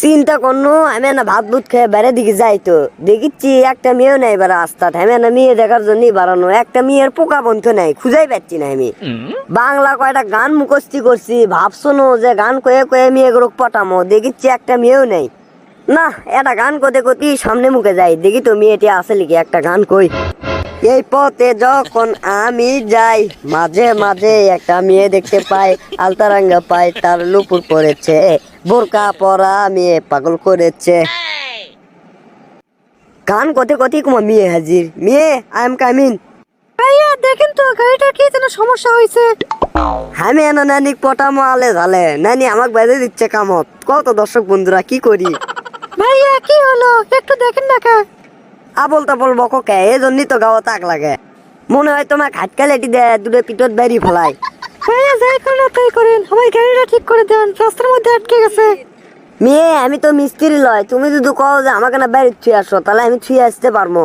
চিন্তা করনো আমি না ভাত ভুত খেয়ে বেড়ে দিকে যাই তো। দেখিচ্ছি একটা মেয়েও নাই এবার রাস্তা আমি না মেয়ে দেখার জন্যই বাড়ানো। একটা মেয়ের পোকা বন্ধ নাই খুঁজাই পাচ্ছি না আমি। বাংলা কয়টা গান মুখস্থি করছি ভাবছ যে গান কয়ে কয়ে মেয়ে গ্রুপ পটামো। দেখিচ্ছি একটা মেয়েও নেই। না এটা গান করতে করতে সামনে মুখে যাই। দেখি তো মেয়েটি আছে লিখি একটা গান কই। এই পথে যখন আমি যাই মাঝে মাঝে একটা মেয়ে দেখতে পাই আলতারাঙ্গা পাই তার লুপুর পড়েছে বোরকা পরা মেয়ে পাগল করেছে। গান কোথে কোথে কুমা মেয়ে হাজির। মেয়ে আই এম কামিন ভাইয়া দেখেন তো গাড়িটার কি যেন সমস্যা হয়েছে আমি এনা নানি পটামো আলে ঝালে নানি আমাক বেঁধে দিচ্ছে কামত। কত দর্শক বন্ধুরা কি করি? ভাইয়া কি হলো? একটু দেখেন না কা। আবল তাবল বককে এই জন্যই তো গাওয়া তাক লাগে। মনে হয় তোমার খাটকা লেটি দেয় দূরে পিঠত বেরি ফেলাই। ভাইয়া যাই করেন তাই করেন আমার গাড়িটা ঠিক করে দেন রাস্তার মধ্যে আটকে গেছে। মেয়ে আমি তো মিস্ত্রি লয় তুমি যদি কও যে আমাকে না বাড়ি ছুঁয়ে আসো তাহলে আমি ছুঁয়ে আসতে পারব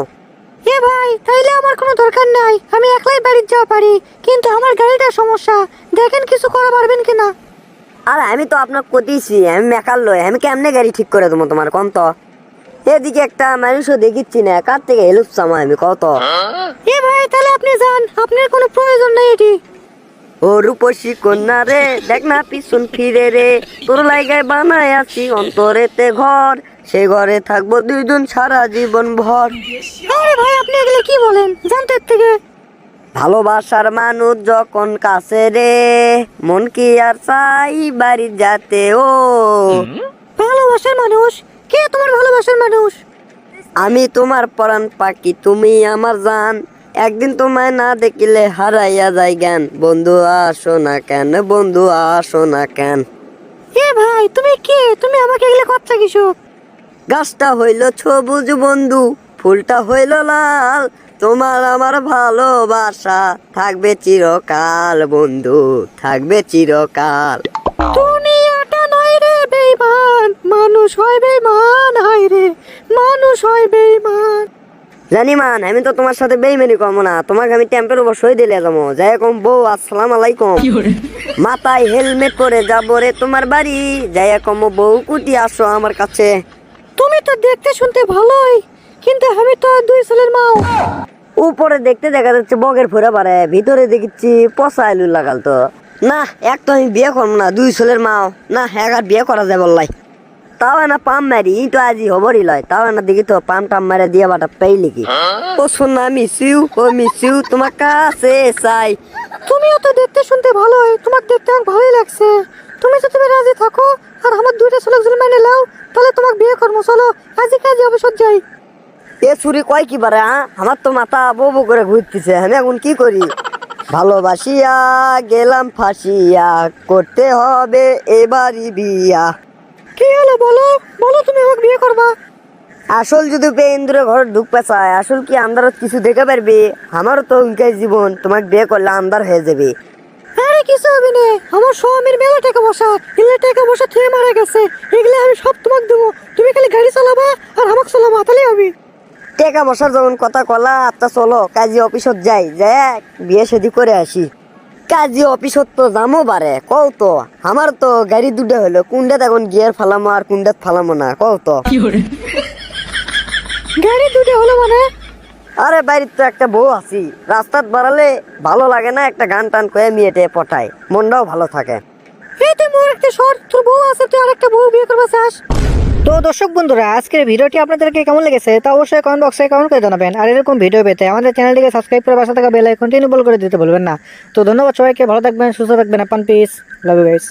এ ভাই তাইলে আমার কোনো দরকার নাই আমি একলাই বাড়ি যাওয়া পারি কিন্তু আমার গাড়িটা সমস্যা দেখেন কিছু করা পারবেন কিনা। আর আমি তো আপনার কতিছি আমি মেকার লয় আমি কেমনে গাড়ি ঠিক করে দেবো তোমার কোন তো? এদিকে একটা মানুষও দেখিচ্ছি না কার থেকে হেলুপ চামা আমি কত? এ ভাই তাহলে আপনি যান আপনার কোনো প্রয়োজন নাই এটি। ও রূপসী কন্যা রে দেখ না পিছন ফিরে রে তোর লাইগায় বানায় আছি অন্তরেতে ঘর সে ঘরে থাকব দুইজন সারা জীবন ভর আরে ভাই আপনি এগুলো কি বলেন? জানতে থেকে। ভালোবাসার মানুষ যখন কাছে রে মন কি আর চাই বাড়ি যাতে ও? ভালোবাসার মানুষ? কে তোমার ভালোবাসার মানুষ? আমি তোমার পরাণ পাখি তুমি আমার জান। একদিন তোমায় না দেখিলে হারাইয়া যাই জ্ঞান। বন্ধু আসো না কেন বন্ধু আসো না কেন। এ ভাই তুমি কে? তুমি আমাকে এগুলো কথা কিছু গাছটা হইল সবুজ বন্ধু ফুলটা হইল লাল। তোমার আমার ভালোবাসা থাকবে চিরকাল বন্ধু থাকবে চিরকাল। মানুষ হয় বেইমান হায় রে মানুষ হয় বেইমান জানি মান আমি তো তোমার সাথে বেইমানি কম না। তোমাকে আমি টেম্পের উপর সই দিলে যাব। যাই কম বউ আসসালাম আলাইকুম। মাথায় হেলমেট পরে যাব রে তোমার বাড়ি। যাই কম বউ কুটি আসো আমার কাছে। তুমি তো দেখতে শুনতে ভালোই কিন্তু আমি তো দুই ছেলের মাও। উপরে দেখতে দেখা যাচ্ছে বগের ফুরে পারে ভিতরে দেখছি পচা আলু লাগাল তো। না এক তো আমি বিয়ে করব না দুই ছেলের মাও। না এক আর বিয়ে করা যায় বললাই। তাও না পাম মারি তো আজি হবরই লয়। তাও না দেখি তো পাম টাম মারে দিয়ে বাটা পেইলি কি? ও শোনা মিসিউ ও মিসিউ তোমার কাছে চাই। তুমিও তো দেখতে শুনতে ভালোই তোমাকে দেখতে আমার ভালোই লাগছে। তুমি যদি তুমি রাজি থাকো আর আমার দুইটা ছেলে যদি মেনে নাও তাহলে তোমাকে বিয়ে করব চলো আজি কাজে অবসর যাই। এ ছুরি কয় কি বারে হ্যাঁ আমার তো মাথা বউ বউ করে ঘুরতেছে আমি এখন কি করি? ভালোবাসিয়া গেলাম ফাঁসিয়া করতে হবে এবারই বিয়া। কি হলো? বলো বলো তুমি আমাকে বিয়ে করবা। আসল যদি পেন্দ্রে ঘর ঢুকতে চায় আসল কি আন্দারত কিছু দেখে পারবে? আমারও তো উনকাই জীবন তোমাকে বিয়ে করলে আন্দার হয়ে যাবে। আরে কিছু হবে না। আমার স্বামীর মেলা টাকা বসা এগুলো টাকা বসা খেয়ে মারা গেছে। এগুলো আমি সব তোমাকে দেবো। তুমি খালি গাড়ি চালাবা আর আমাকে চালাবা তাহলে হবে। টেকা বসার যখন কথা কলা আত্মা চলো কাজী অফিসত যাই যাই বিয়ে শাদি করে আসি। কাজী অফিসত তো যামো বারে কও তো আমার তো গাড়ি দুটা হলো কোনটাত এখন গিয়ার ফালামো আর কোনটাত ফালামো না কও তো। গাড়ি দুটা হলো মানে? আরে বাড়ির তো একটা বউ আছি রাস্তাত বাড়ালে ভালো লাগে না একটা গান টান করে মেয়েটে পটায় মনটাও ভালো থাকে। এই তুই মোর একটা শর তোর বউ আছে তুই আর একটা বউ বিয়ে করবা চাস? তো দর্শক বন্ধুরা, আজকের ভিডিওটি আপনাদেরকে কেমন লেগেছে তা অবশ্যই কমেন্ট বক্সে কমেন্ট করে জানাবেন। আর এরকম ভিডিও পেতে আমাদের চ্যানেলটিকে সাবস্ক্রাইব করে পাশে থাকা বেল আইকনটি বল করে দিতে বলবেন না। তো ধন্যবাদ সবাইকে, ভালো থাকবেন, সুস্থ থাকবেন, আপান পিস লাভ ইউ গাইস